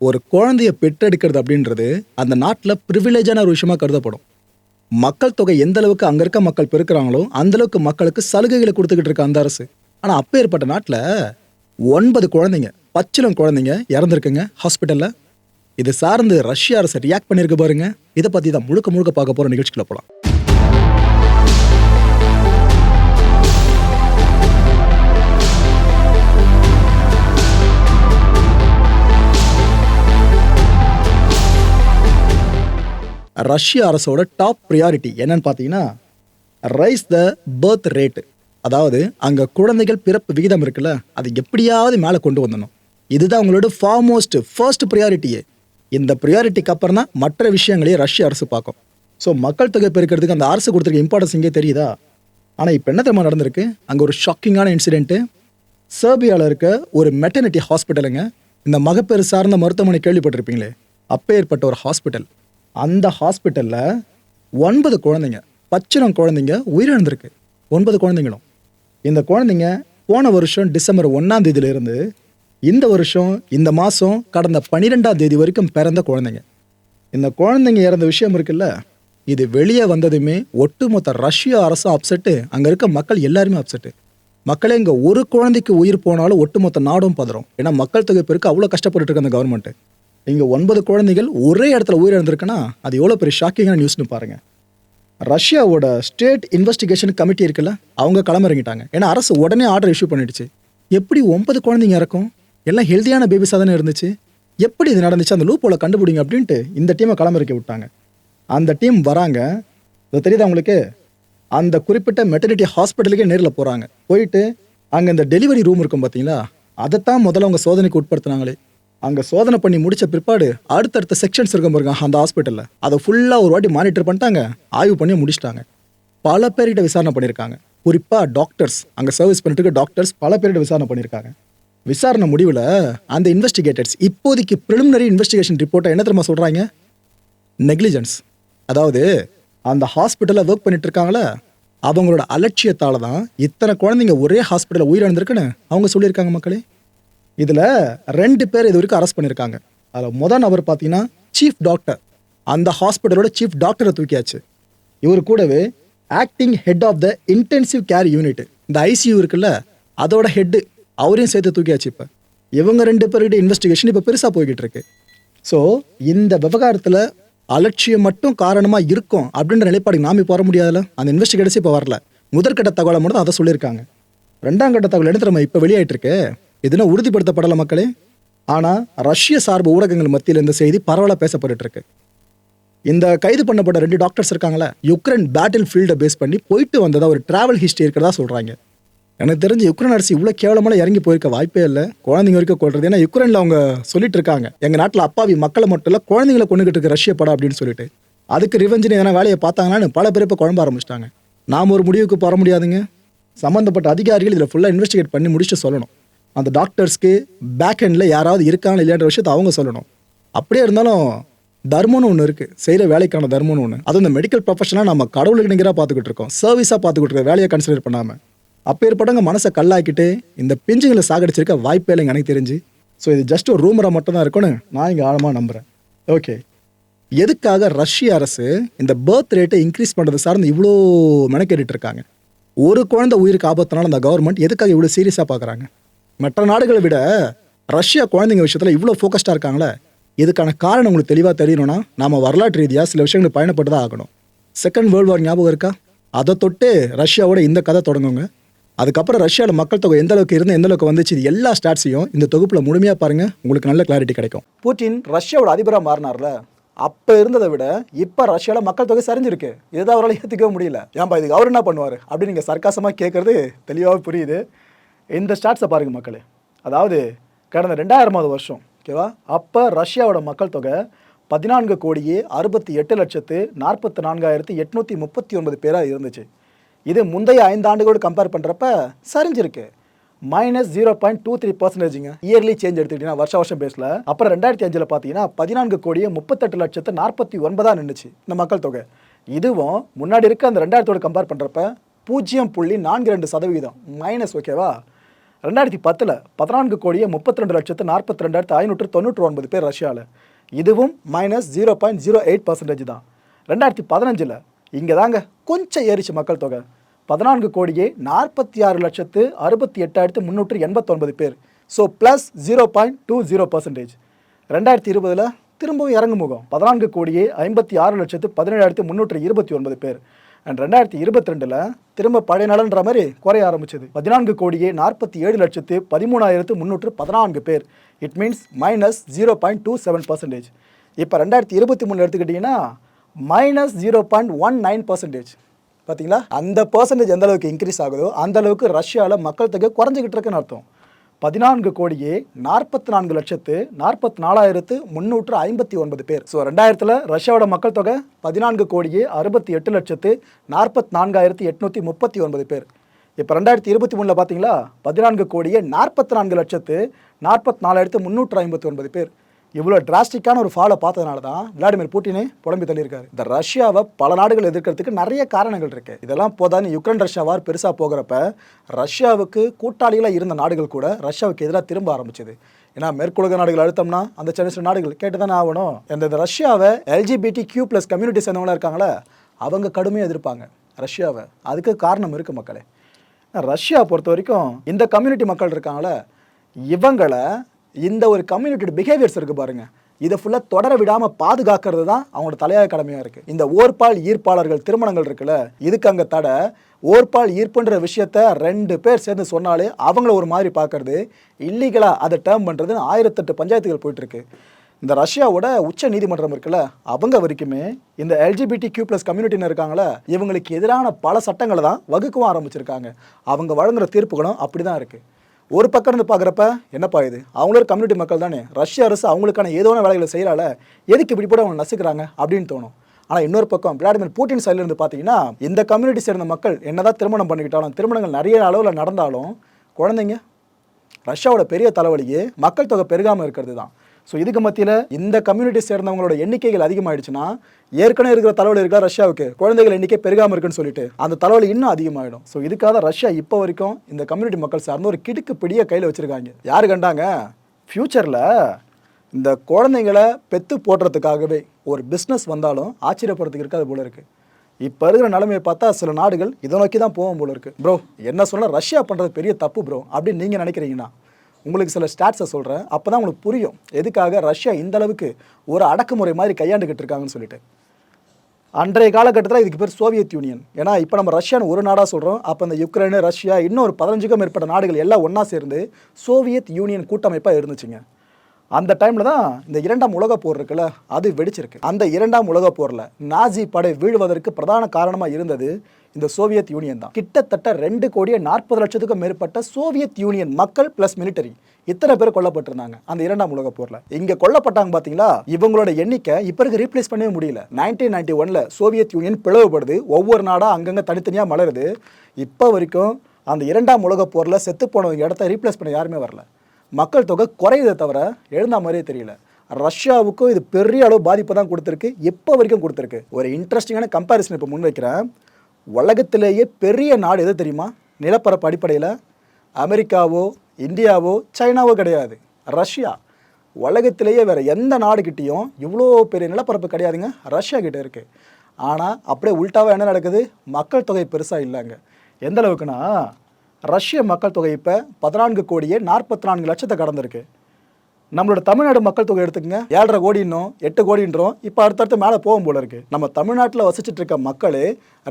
ஒரு குழந்தைய பெற்றெடுக்கிறது அப்படின்றது அந்த நாட்டில் ப்ரிவிலேஜான ஒரு விஷயமா கருதப்படும். மக்கள் தொகை எந்த அளவுக்கு அங்க இருக்க மக்கள் பெருக்கிறாங்களோ அந்த அளவுக்கு மக்களுக்கு சலுகைகளை கொடுத்துக்கிட்டு இருக்க அந்த அரசு. ஆனா அப்பேற்பட்ட நாட்டில் ஒன்பது குழந்தைங்க பச்சிலம் குழந்தைங்க இறந்துருக்குங்க ஹாஸ்பிட்டல்ல இது சார்ந்து ரஷ்ய அரசு ரியாக்ட் பண்ணியிருக்கு பாருங்க. இதை பத்தி தான் முழுக்க முழுக்க பார்க்க போற நிகழ்ச்சிக்குள்ள போலாம். ரஷ்ய அரசோட டாப் ப்ரியாரிட்டி என்னன்னு பார்த்தீங்கன்னா ரைஸ் த பர்த் ரேட்டு அதாவது அங்கே குழந்தைகள் பிறப்பு விகிதம் இருக்குல்ல அது எப்படியாவது மேலே கொண்டு வந்துடணும் இதுதான் அவங்களோட ஃபார்மோஸ்ட் ஃபர்ஸ்ட் ப்ரியாரிட்டியே இந்த ப்ரியாரிட்டிக்கு அப்புறம் தான் மற்ற விஷயங்களையும் ரஷ்ய அரசு பார்க்கும். ஸோ மக்கள் தொகை பெருக்கிறதுக்கு அந்த அரசு கொடுத்துருக்க இம்பார்ட்டன்ஸ் இங்கே தெரியுதா? ஆனால் இப்போ என்ன தெரியுமா நடந்திருக்கு? அங்கே ஒரு ஷாக்கிங்கான இன்சிடென்ட்டு சர்பியாவில் இருக்க ஒரு மெட்டர்னிட்டி ஹாஸ்பிட்டலுங்க இந்த மகப்பேறு சார்ந்த மருத்துவமனை கேள்விப்பட்டிருப்பீங்களே அப்பேற்பட்ட ஒரு ஹாஸ்பிட்டல் அந்த ஹாஸ்பிட்டலில் ஒன்பது குழந்தைங்க பச்சிரம் குழந்தைங்க உயிரிழந்திருக்கு. ஒன்பது குழந்தைங்களும். இந்த குழந்தைங்க போன வருஷம் டிசம்பர் ஒன்றாம் தேதியிலிருந்து இந்த வருஷம் இந்த மாதம் கடந்த பன்னிரெண்டாம் தேதி வரைக்கும் பிறந்த குழந்தைங்க. இந்த குழந்தைங்க இறந்த விஷயம் இருக்குல்ல இது வெளியே வந்ததுமே ஒட்டுமொத்த ரஷ்ய அரசும் அப்செட்டு அங்கே இருக்க மக்கள் எல்லாருமே அப்செட்டு மக்களே இங்கே ஒரு குழந்தைக்கு உயிர் போனாலும் ஒட்டுமொத்த நாடும் பதறும். ஏன்னா மக்கள் தொகை பெருக்கு அவ்வளோ கஷ்டப்பட்டு இருக்கு அந்த கவர்மெண்ட்டு இங்கே ஒன்பது குழந்தைகள் ஒரே இடத்துல உயிரிழந்திருக்குன்னா அது எவ்வளோ பெரிய ஷாக்கிங்கான நியூஸ்னு பாருங்கள் ரஷ்யாவோட ஸ்டேட் இன்வெஸ்டிகேஷன் கமிட்டி இருக்குல்ல அவங்க களமிறங்கிட்டாங்க. ஏன்னா அரசு உடனே ஆர்டர் இஷ்யூ பண்ணிடுச்சு. எப்படி ஒன்பது குழந்தைங்க இறக்கும்? எல்லாம் ஹெல்தியான பேபிஸாக தானே இருந்துச்சு? எப்படி இது நடந்துச்சு? அந்த லூப்போல கண்டுபிடிங்க அப்படின்ட்டு இந்த டீமை களமிறக்கி விட்டாங்க. அந்த டீம் வராங்க. அது தெரியுதா உங்களுக்கு? அந்த குறிப்பிட்ட மெட்டர்னிட்டி ஹாஸ்பிட்டலுக்கே நேரில் போகிறாங்க போயிட்டு அங்கே இந்த டெலிவரி ரூம் இருக்கும் பார்த்தீங்களா அதைத்தான் முதல்ல அவங்க சோதனைக்கு உட்படுத்துனாங்களே. அங்கே சோதனை பண்ணி முடிச்ச பிற்பாடு அடுத்தடுத்த செக்ஷன்ஸ் இருக்கும் பாருங்க அந்த ஹாஸ்பிட்டலில் அதை ஃபுல்லாக ஒரு வாட்டி மானிட்டர் பண்ணிட்டாங்க. ஆய்வு பண்ணி முடிச்சிட்டாங்க. பல பேர்கிட்ட விசாரணை பண்ணியிருக்காங்க. குறிப்பாக டாக்டர்ஸ் அங்கே சர்வீஸ் பண்ணிட்டு இருக்க டாக்டர்ஸ் பல பேர்கிட்ட விசாரணை பண்ணியிருக்காங்க. விசாரணை முடிவில் அந்த இன்வெஸ்டிகேட்டர்ஸ் இப்போதைக்கு ப்ரிலிமினரி இன்வெஸ்டிகேஷன் ரிப்போர்ட்டை என்ன தெரியுமா சொல்கிறாங்க நெக்லிஜென்ஸ் அதாவது அந்த ஹாஸ்பிட்டலில் ஒர்க் பண்ணிட்டு இருக்காங்களே அவங்களோட அலட்சியத்தால் தான் இத்தனை குழந்தைங்க ஒரே ஹாஸ்பிட்டலில் உயிரிழந்திருக்குன்னு அவங்க சொல்லியிருக்காங்க மக்களே. இதில் ரெண்டு பேர் இது வரைக்கும் அரெஸ்ட் பண்ணியிருக்காங்க அதில் முதல் நபர் பார்த்தீங்கன்னா சீஃப் டாக்டர் அந்த ஹாஸ்பிட்டலோட சீஃப் டாக்டரை தூக்கியாச்சு. இவர் கூடவே acting head of the intensive care unit இந்த ஐசியூ இருக்குல்ல அதோட ஹெட்டு அவரையும் சேர்த்து தூக்கியாச்சு இப்போ. இவங்க ரெண்டு பேருக்கிட்ட இன்வெஸ்டிகேஷன் இப்போ பெருசாக போய்கிட்டு இருக்கு ஸோ இந்த விவகாரத்தில் அலட்சியம் மட்டும் காரணமாக இருக்கும் அப்படின்ற நிலைப்பாடு நாமி இப்போ வர முடியாதுல்ல? அந்த இன்வெஸ்டிகேட்டர்ஸ் இப்போ வரல. முதற்கட்ட தகவலை மட்டும் அதை சொல்லியிருக்காங்க. ரெண்டாம் கட்ட தகவல் எடுத்து நம்ம இப்போ வெளியாயிட்டு இருக்கு இதெல்லாம் உறுதிப்படுத்தப்படலை மக்களே? ஆனால் ரஷ்ய சார்பு ஊடகங்கள் மத்தியில் இந்த செய்தி பரவலாக பேசப்பட்டுட்டு இருக்கு இந்த கைது பண்ணப்பட்ட ரெண்டு டாக்டர்ஸ் இருக்காங்களே யுக்ரைன் பேட்டில் ஃபீல்டை பேஸ் பண்ணி போயிட்டு வந்ததாக ஒரு டிராவல் ஹிஸ்ட்ரி இருக்கிறதா சொல்கிறாங்க எனக்கு தெரிஞ்சு யுக்ரைன் அரசு இவ்வளோ கேவலமாக இறங்கி போயிருக்க வாய்ப்பே இல்லை. குழந்தைங்க வரைக்கும் கொள்றது ஏன்னா யுக்ரைனில் அவங்க சொல்லிட்டு இருக்காங்க. எங்கள் நாட்டில் அப்பாவி மக்களை மட்டும் இல்லை குழந்தைங்களை கொண்டுகிட்டு இருக்க ரஷ்ய படம் அப்படின்னு சொல்லிட்டு. அதுக்கு ரிவெஞ்சின் எதனா வேலையை பார்த்தாங்களான்னு பல பேர் இப்போ குழம்ப ஆரம்பிச்சிட்டாங்க. நாம் ஒரு முடிவுக்கு போற முடியாதுங்க. சம்மந்தப்பட்ட அதிகாரிகள் இதில் ஃபுல்லாக இன்வெஸ்டிகேட் பண்ணி முடிச்சுட்டு சொல்லணும். அந்த டாக்டர்ஸ்க்கு பேக் ஹெண்டில் யாராவது இருக்காங்க இல்லையான்ற விஷயத்தை அவங்க சொல்லணும். அப்படியே இருந்தாலும் தர்மம்னு ஒன்று இருக்குது செய்கிற வேலைக்கான தர்மம்னு ஒன்று அது இந்த மெடிக்கல் ப்ரொஃபஷனாக நம்ம கடவுளுக்கு நிகராக பார்த்துக்கிட்டு இருக்கோம். சர்வீஸாக பார்த்துக்கிட்டு இருக்கோம் வேலையை கன்சிடர் பண்ணாமல் அப்பேற்பட்டவங்க மனசை கல்லாக்கிட்டு இந்த பிஞ்சுங்களை சாகடிச்சிருக்க வாய்ப்பே இல்லைங்க எனக்கு தெரிஞ்சு. ஸோ இது ஜஸ்ட் ஒரு ரூமராக மட்டும் தான் இருக்கும்னு நான் இங்கே ஆழமாக நம்புகிறேன் ஓகே எதுக்காக ரஷ்ய அரசு இந்த பர்த் ரேட்டை இன்க்ரீஸ் பண்ணுறது சார்ந்து இவ்வளோ மெனக்கேறிட்டு இருக்காங்க? ஒரு குழந்தை உயிருக்கு ஆபத்தினால அந்த கவர்மெண்ட் எதுக்காக இவ்வளோ சீரியஸாக பார்க்குறாங்க? மற்ற நாடுகளை விட ரஷ்யா குழந்தைங்க விஷயத்தில் இவ்வளோ ஃபோக்கஸ்டாக இருக்காங்களே இதுக்கான காரணம் உங்களுக்கு தெளிவாக தெரியணும்னா நாம் வரலாற்று ரீதியாக சில விஷயங்கள் பயணப்பட்டு தான் ஆகணும். செகண்ட் வேர்ல்டு வார் ஞாபகம் இருக்கா? அதை தொட்டு ரஷ்யாவோட இந்த கதை தொடங்குங்க. அதுக்கப்புறம் ரஷ்யாவில் மக்கள் தொகை எந்த அளவுக்கு இருந்து எந்த அளவுக்கு வந்துச்சு இது எல்லா ஸ்டாட்ஸையும் இந்த தொகுப்பில் முழுமையாக பாருங்கள் உங்களுக்கு நல்ல கிளாரிட்டி கிடைக்கும். புட்டின் ரஷ்யாவோட அதிபராக மாறினார்ல அப்போ இருந்ததை விட இப்போ ரஷ்யாவில் மக்கள் தொகை சரிஞ்சிருக்கு. இதுதான் அவரால் ஏற்றுக்கவே முடியல. ஏன்பா இதுக்கு அவர் என்ன பண்ணுவார்? அப்படின்னு நீங்கள் சர்க்காசமாக கேட்குறது தெளிவாக புரியுது. இந்த ஸ்டாட்ஸை பாருங்க மக்களே. அதாவது கடந்த ரெண்டாயிரமாவது வருஷம் ஓகேவா அப்போ ரஷ்யாவோட மக்கள் தொகை பதினான்கு கோடியே அறுபத்தி எட்டு லட்சத்து நாற்பத்தி நான்காயிரத்து எட்நூற்றி முப்பத்தி ஒன்பது பேராக இருந்துச்சு. இது முந்தைய ஐந்து ஆண்டுகளோடு கம்பேர் பண்ணுறப்ப சரிஞ்சிருக்கு. Minus zero point two three பர்சன்டேஜுங்க yearly change எடுத்துக்கிட்டீங்கன்னா வருஷ வருஷம் பேஸில் அப்புறம் ரெண்டாயிரத்தி அஞ்சில் பார்த்தீங்கன்னா பதினான்கு கோடியே முப்பத்தெட்டு லட்சத்து நாற்பத்தி ஒன்பதா நின்றுச்சு இந்த மக்கள் தொகை. இதுவும் முன்னாடி இருக்க அந்த ரெண்டாயிரத்தோடு கம்பேர் பண்ணுறப்ப பூஜ்ஜியம் புள்ளி நான்கு ரெண்டு சதவீதம் மைனஸ் ஓகேவா ரெண்டாயிரத்தி பத்தில் பதினான்கு கோடியே முப்பத்தி ரெண்டு லட்சத்து நாற்பத்தி ரெண்டாயிரத்து ஐநூற்று தொண்ணூற்றி ஒன்பது பேர் ரஷ்யாவில் இதுவும் minus zero point zero eight percentage தான். ரெண்டாயிரத்தி பதினஞ்சில் இங்கே தாங்க கொஞ்சம் ஏறிச்சு மக்கள் தொகை. பதினான்கு கோடியே நாற்பத்தி ஆறு லட்சத்து அறுபத்தி எட்டாயிரத்து முந்நூற்று எண்பத்தொன்பது பேர். So plus zero point two zero percentage ரெண்டாயிரத்தி இருபதில் திரும்பவும் இறங்கு முகம் பதினான்கு கோடியே ஐம்பத்தி ஆறு லட்சத்து பதினேழாயிரத்து முந்நூற்றி இருபத்தி ஒன்பது பேர். அண்ட் ரெண்டாயிரத்தி இருபத்தி ரெண்டில் திரும்ப பழைய நலன்ற மாதிரி குறைய ஆரம்பிச்சது. பதினான்கு கோடியே நாற்பத்தி ஏழு லட்சத்து பதிமூணாயிரத்து முந்நூற்று பதினான்கு பேர். It means minus zero point two seven percentage இப்போ ரெண்டாயிரத்தி இருபத்தி மூணு எடுத்துக்கிட்டிங்கன்னா minus zero point one nine percentage பார்த்தீங்களா அந்த பர்சன்டேஜ் எந்த அளவுக்கு இன்க்ரீஸ் ஆகுதோ அந்த அளவுக்கு ரஷ்யாவில் மக்கள் தொகை குறைஞ்சிக்கிட்டு இருக்குன்னு அர்த்தம். பதினான்கு கோடியே நாற்பத்தி நான்கு லட்சத்து நாற்பத்தி நாலாயிரத்து முந்நூற்று ஐம்பத்தி ஒன்பது பேர். ஸோ ரெண்டாயிரத்தில் ரஷ்யாவோட மக்கள் தொகை பதினான்கு கோடியே அறுபத்தி எட்டு லட்சத்து நாற்பத்தி நான்காயிரத்து எட்நூற்றி முப்பத்தி ஒன்பது பேர். இப்போ ரெண்டாயிரத்தி இருபத்தி மூணில் பார்த்தீங்களா பதினான்கு கோடியே நாற்பத்தி நான்கு லட்சத்து நாற்பத்தி நாலாயிரத்து முந்நூற்று ஐம்பத்தி ஒன்பது பேர். இவ்வளோ டிராஸ்டிக்கான ஒரு ஃபாலை பார்த்ததுனால தான் விளாடிமிர் புட்டினே புலம்பி தள்ளியிருக்காரு. இந்த ரஷ்யாவை பல நாடுகள் எதிர்க்கிறதுக்கு நிறைய காரணங்கள் இருக்கு. இதெல்லாம் போதான்னு யுக்ரைன் ரஷ்யா வார் பெருசாக போகிறப்ப ரஷ்யாவுக்கு கூட்டாளிகளாக இருந்த நாடுகள் கூட ரஷ்யாவுக்கு எதிராக திரும்ப ஆரம்பிச்சது. ஏன்னா மேற்குலக நாடுகள் அழுத்தம்னா அந்த சின்ன சின்ன நாடுகள் கேட்டு தானே ஆகணும். இந்த இந்த ரஷ்யாவை எல்ஜிபிடி கியூ ப்ளஸ் கம்யூனிட்டி சேர்ந்தவங்களாம் இருக்காங்களே அவங்க கடுமையாக எதிர்ப்பாங்க ரஷ்யாவை. அதுக்கு காரணம் இருக்குது மக்களே. ரஷ்யா பொறுத்த வரைக்கும் இந்த கம்யூனிட்டி மக்கள் இருக்காங்களே இவங்களை இந்த ஒரு கம்யூனிட்டியோட பிஹேவியர்ஸ் இருக்குது பாருங்கள் இதை ஃபுல்லாக தொடர விடாமல் பாதுகாக்கிறது தான் அவங்களோட தலையாய கடமையாக இருக்குது இந்த ஓர்பால் ஈர்ப்பாளர்கள் திருமணங்கள் இருக்குல்ல இதுக்கு அங்கே தடை. ஓர்பால் ஈர்ப்புன்ற விஷயத்த ரெண்டு பேர் சேர்ந்து சொன்னாலே அவங்கள ஒரு மாதிரி பார்க்கறது இல்லீகலாக அதை டேர்ம் பண்ணுறதுன்னு ஆயிரத்தெட்டு பஞ்சாயத்துகள் போயிட்டுருக்கு. இந்த ரஷ்யாவோட உச்ச நீதிமன்றம் இருக்குல்ல அவங்க வரைக்குமே இந்த எல்ஜிபிடி கியூ ப்ளஸ் கம்யூனிட்டின்னு இருக்காங்களே இவங்களுக்கு எதிரான பல சட்டங்களை தான் வகுக்கவும் ஆரம்பிச்சிருக்காங்க. அவங்க வழங்குற தீர்ப்புகளும் அப்படி தான் இருக்குது ஒரு பக்கம் இருந்து பார்க்குறப்ப என்னப்பா இது? அவங்களும் கம்யூனிட்டி மக்கள் தானே. ரஷ்ய அரசு அவங்களுக்கான ஏதோன வேலைகளை செய்கிறால எதுக்கு இப்படி போட அவங்க நசுக்கிறாங்க அப்படின்னு தோணும். ஆனால் இன்னொரு பக்கம் விளாடிமிர் பூட்டின் சைட்லேருந்து பார்த்தீங்கன்னா இந்த கம்யூனிட்டி சேர்ந்த மக்கள் என்னதான் திருமணம் பண்ணிக்கிட்டாலும் திருமணங்கள் நிறைய அளவில் நடந்தாலும் குழந்தைங்க ரஷ்யாவோட பெரிய தலைவலியே மக்கள் தொகை பெருகாமல் இருக்கிறது தான் ஸோ இதுக்கு மத்தியில் இந்த கம்யூனிட்டி சேர்ந்தவங்களோட எண்ணிக்கைகள் அதிகமாயிடுச்சுன்னா ஏற்கனவே இருக்கிற தலைவலி இருக்கா ரஷ்யாவுக்கு? குழந்தைகள் எண்ணிக்கை பெருகாமல் இருக்குன்னு சொல்லிட்டு அந்த தலைவலி இன்னும் அதிகமாகிடும் ஸோ இதுக்காக ரஷ்யா இப்போ வரைக்கும் இந்த கம்யூனிட்டி மக்கள் சார்ந்த ஒரு கிடுக்கு பிடிய கையில் வச்சுருக்காங்க. யார் கண்டாங்க? ஃப்யூச்சரில் இந்த குழந்தைங்களை பெத்து போடுறதுக்காகவே ஒரு பிஸ்னஸ் வந்தாலும் ஆச்சரியப்படுறதுக்கு இருக்காது போல இருக்குது இப்போ இருக்கிற நிலைமையை பார்த்தா சில நாடுகள் இதை நோக்கி தான் போகும் போல இருக்குது ப்ரோ என்ன சொன்னால் ரஷ்யா பண்ணுறது பெரிய தப்பு ப்ரோ அப்படின்னு நீங்கள் நினைக்கிறீங்கன்னா உங்களுக்கு சில ஸ்டாட்ஸை சொல்கிறேன் அப்போ தான் உங்களுக்கு புரியும். எதுக்காக ரஷ்யா இந்த அளவுக்கு ஒரு அடக்குமுறை மாதிரி கையாண்டுக்கிட்டு இருக்காங்கன்னு சொல்லிட்டு. அன்றைய காலகட்டத்தில் இதுக்கு பேர் சோவியத் யூனியன். ஏன்னா இப்போ நம்ம ரஷ்யான்னு ஒரு நாடாக சொல்கிறோம் அப்போ இந்த யுக்ரைனு ரஷ்யா இன்னும் ஒரு பதினஞ்சுக்கும் மேற்பட்ட நாடுகள் எல்லாம் ஒன்றா சேர்ந்து சோவியத் யூனியன் கூட்டமைப்பாக இருந்துச்சுங்க. அந்த டைமில் தான் இந்த இரண்டாம் உலகப் போர் இருக்குல்ல அது வெடிச்சிருக்கு. அந்த இரண்டாம் உலகப் போரில் நாஜி படை வீழ்வதற்கு பிரதான காரணமாக இருந்தது இந்த சோவியத் யூனியன் தான். கிட்டத்தட்ட ரெண்டு கோடியே நாற்பது லட்சத்துக்கும் மேற்பட்ட சோவியத் யூனியன் மக்கள் ப்ளஸ் மிலிட்டரி இத்தனை பேர் கொல்லப்பட்டிருந்தாங்க அந்த இரண்டாம் உலக போர்ல. இங்க கொல்லப்பட்டாங்க பாத்தீங்களா? இவங்களோட எண்ணிக்கை இப்ப இருக்கு ரீப்ளேஸ் பண்ணவே முடியல. நைன்டீன் நைன்டி ஒன்ல சோவியத் யூனியன் பிளவுபடுது ஒவ்வொரு நாடா அங்கங்க தனித்தனியா மலருது. இப்போ வரைக்கும் அந்த இரண்டாம் உலக போர்ல செத்து போன இடத்த ரீப்ளேஸ் பண்ண யாருமே வரல. மக்கள் தொகை குறையுதே தவிர எழுந்த மாதிரியே தெரியல. ரஷ்யாவுக்கும் இது பெரிய அளவு பாதிப்பை தான் கொடுத்துருக்கு இப்போ வரைக்கும் கொடுத்துருக்கு. ஒரு இன்ட்ரெஸ்டிங்கான கம்பேரிசன் இப்போ முன்வைக்கிறேன். உலகத்திலேயே பெரிய நாடு எது தெரியுமா? நிலப்பரப்பு அடிப்படையில் அமெரிக்காவோ இந்தியாவோ சைனாவோ கிடையாது. ரஷ்யா. உலகத்திலேயே வேறு எந்த நாடுகிட்டேயும் இவ்வளோ பெரிய நிலப்பரப்பு கிடையாதுங்க. ரஷ்யா கிட்டே இருக்குது ஆனால் அப்படியே உல்ட்டாவாக என்ன நடக்குது? மக்கள் தொகை பெருசாக இல்லைங்க. எந்த அளவுக்குன்னா ரஷ்ய மக்கள் தொகை இப்போ பதினான்கு கோடியே நாற்பத்தி நான்கு லட்சத்தை கடந்திருக்கு. நம்மளோட தமிழ்நாடு மக்கள் தொகை எடுத்துக்கங்க. ஏழரை கோடின்னும் எட்டு கோடின்றோம். இப்போ அடுத்தடுத்து மேலே போகும் போல இருக்கு. நம்ம தமிழ்நாட்டில் வசிச்சுட்டு இருக்க மக்களே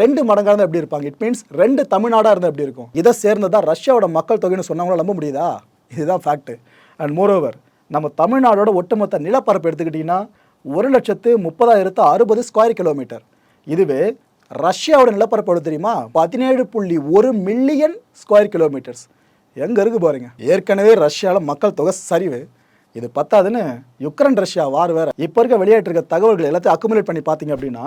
ரெண்டு மடங்காக இருந்தால் எப்படி இருப்பாங்க? இட் மீன்ஸ் ரெண்டு தமிழ்நாடாக இருந்தால் எப்படி இருக்கும்? இதை சேர்ந்ததான் ரஷ்யாவோட மக்கள் தொகைன்னு சொன்னவங்கள நம்ப முடியுதா? இதுதான் ஃபேக்ட் அண்ட் மோரோவர் நம்ம தமிழ்நாடோட ஒட்டுமொத்த நிலப்பரப்பு எடுத்துக்கிட்டிங்கன்னா ஒரு லட்சத்து முப்பதாயிரத்து அறுபது ஸ்கொயர் கிலோமீட்டர் இதுவே ரஷ்யாவோட நிலப்பரப்பு எவ்வளவு தெரியுமா? பதினேழு புள்ளி ஒரு மில்லியன் ஸ்கொயர் கிலோமீட்டர்ஸ் எங்கே இருக்கு பாருங்க. ஏற்கனவே ரஷ்யாவில் மக்கள் தொகை சரிவு. இது பத்தாதுன்னு யுக்ரைன் ரஷ்யா வார் வேற. இப்போ இருக்க வெளியேற்றிருக்க தகவல்கள் எல்லாத்தையும் அக்குமுலேட் பண்ணி பார்த்தீங்க அப்படின்னா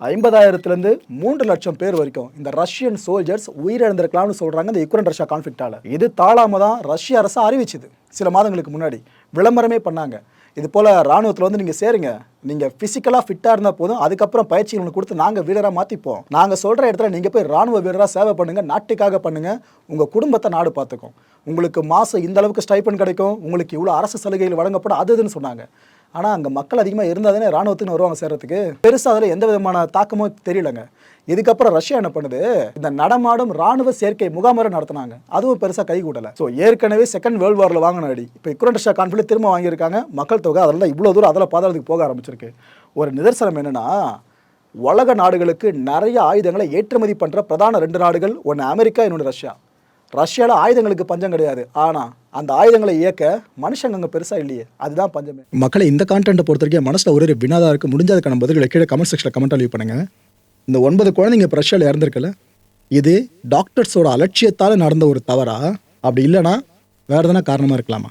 ஐம்பதாயிரத்துலேருந்து மூன்று லட்சம் பேர் வரைக்கும் இந்த ரஷ்யன் சோல்ஜர்ஸ் உயிரிழந்திருக்கலாம்னு சொல்கிறாங்க இந்த யுக்ரைன் ரஷ்யா கான்ஃப்ளிக்டால இது தாழாம தான் ரஷ்ய அரசு அறிவிச்சது. சில மாதங்களுக்கு முன்னாடி. விளம்பரமே பண்ணாங்க. இது போல் ராணுவத்தில் வந்து நீங்கள் சேருங்க. நீங்கள் ஃபிசிக்கலாக ஃபிட்டாக இருந்தால் போதும். அதுக்கப்புறம் பயிற்சி உங்களுக்கு கொடுத்து நாங்கள் வீரராக மாற்றிப்போம் நாங்கள் சொல்கிற இடத்துல நீங்கள் போய் ராணுவ வீரராக சேவை பண்ணுங்கள் நாட்டுக்காக பண்ணுங்கள் உங்கள் குடும்பத்தை நாடு பார்த்துக்கும். உங்களுக்கு மாதம் இந்த அளவுக்கு ஸ்டைப்பன் கிடைக்கும். உங்களுக்கு இவ்வளோ அரசு சலுகைகள் வழங்கப்படும். அது இதுன்னு சொன்னாங்க. ஆனால் அங்கே மக்கள் அதிகமாக இருந்தால் தானே ராணுவத்துக்கு வருவாங்க சேர்றதுக்கு பெருசாக அதில் எந்த விதமான தாக்கமும் தெரியலங்க. இதுக்கப்புறம் ரஷ்யா என்ன பண்ணுது? இந்த நடமாடும் ராணுவ சேர்க்கை முகாமரை நடத்தினாங்க. அதுவும் பெருசாக கை கூட்டலை. ஸோ ஏற்கனவே செகண்ட் வேர்ல்டு வாரில் வாங்கின அடி இப்போ யுக்ரைன் ரஷ்யா கான்ஃபிளிக் திரும்ப வாங்கியிருக்காங்க. மக்கள் தொகை அதெல்லாம் இவ்வளோ தூரம் அதில் பாதாளத்துக்கு போக ஆரம்பிச்சிருக்கு. ஒரு நிதர்சனம் என்னென்னா உலக நாடுகளுக்கு நிறைய ஆயுதங்களை ஏற்றுமதி பண்ணுற பிரதான ரெண்டு நாடுகள் ஒன்று அமெரிக்கா இன்னொன்று ரஷ்யா. ரஷ்யாவில் ஆயுதங்களுக்கு பஞ்சம் கிடையாது. ஆனால் அந்த ஆயுதங்களை இயக்க மனுஷங்க அங்கே பெருசாக இல்லையே. அதுதான் பஞ்சமே. மக்களை இந்த கான்டென்ட்டை பொறுத்த வரைக்கும் மனசில் ஒரு வினாதாக இருக்குது முடிஞ்சதுக்கான பதில்களை கீழே கமெண்ட் செக்ஷனில் கமெண்ட் லீவ் பண்ணுங்க. இந்த ஒன்பது குழந்தைங்க இப்போ இறந்துருக்கல? இறந்துருக்குல்ல இது டாக்டர்ஸோட அலட்சியத்தால் நடந்த ஒரு தவறா? அப்படி இல்லைன்னா வேறு எதனா காரணமாக இருக்கலாமா?